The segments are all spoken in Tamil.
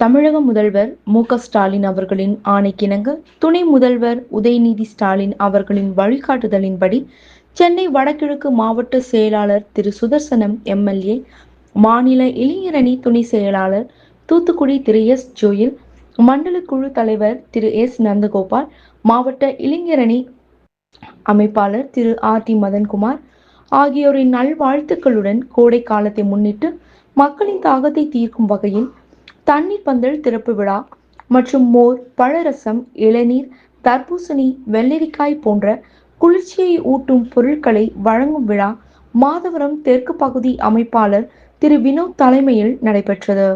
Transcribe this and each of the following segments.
தமிழக முதல்வர் மு ஸ்டாலின் அவர்களின் ஆணைக்கிணங்க துணை முதல்வர் உதயநிதி ஸ்டாலின் அவர்களின் வழிகாட்டுதலின்படி சென்னை வடகிழக்கு மாவட்ட செயலாளர் திரு சுதர்சனம் எம்எல்ஏ மாநில இளைஞரணி துணை செயலாளர் தூத்துக்குடி திரு எஸ் ஜோயில் மண்டல குழு தலைவர் திரு எஸ் நந்தகோபால் மாவட்ட இளைஞரணி அமைப்பாளர் திரு ஆர் டி மதன்குமார் ஆகியோரின் நல்வாழ்த்துக்களுடன் கோடை காலத்தை முன்னிட்டு மக்களின் தாகத்தை தீர்க்கும் வகையில் தண்ணீர் பந்தல் திறப்பு விழா மற்றும் மோர் பழரசம் இளநீர் தர்பூசணி வெள்ளரிக்காய் போன்ற குளிர்ச்சியை ஊட்டும் பொருட்களை வழங்கும் விழா மாதவரம் தெற்கு பகுதி அமைப்பாளர் திரு வினோத் தலைமையில் நடைபெற்றது.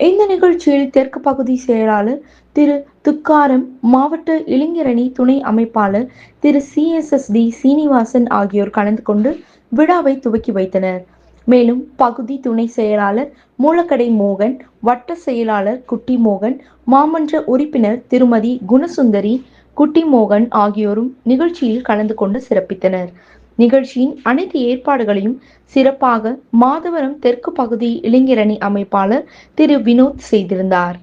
இந்த நிகழ்ச்சியில் தெற்கு பகுதி செயலாளர் திரு துக்காரம் மாவட்ட இளைஞரணி துணை அமைப்பாளர் திரு சிஎஸ்எஸ்டி எஸ் டி சீனிவாசன் ஆகியோர் கலந்து கொண்டு விழாவை துவக்கி வைத்தனர். மேலும் பகுதி துணை செயலாளர் மூலக்கடை மோகன் வட்ட செயலாளர் குட்டி மோகன் மாமன்ற உறுப்பினர் திருமதி குணசுந்தரி குட்டி மோகன் ஆகியோரும் நிகழ்ச்சியில் கலந்து கொண்டு சிறப்பித்தனர். நிகழ்ச்சியின் அனைத்து ஏற்பாடுகளையும் சிறப்பாக மாதவரம் தெற்கு பகுதி இளைஞரணி அமைப்பாளர் திரு வினோத் செய்திருந்தார்.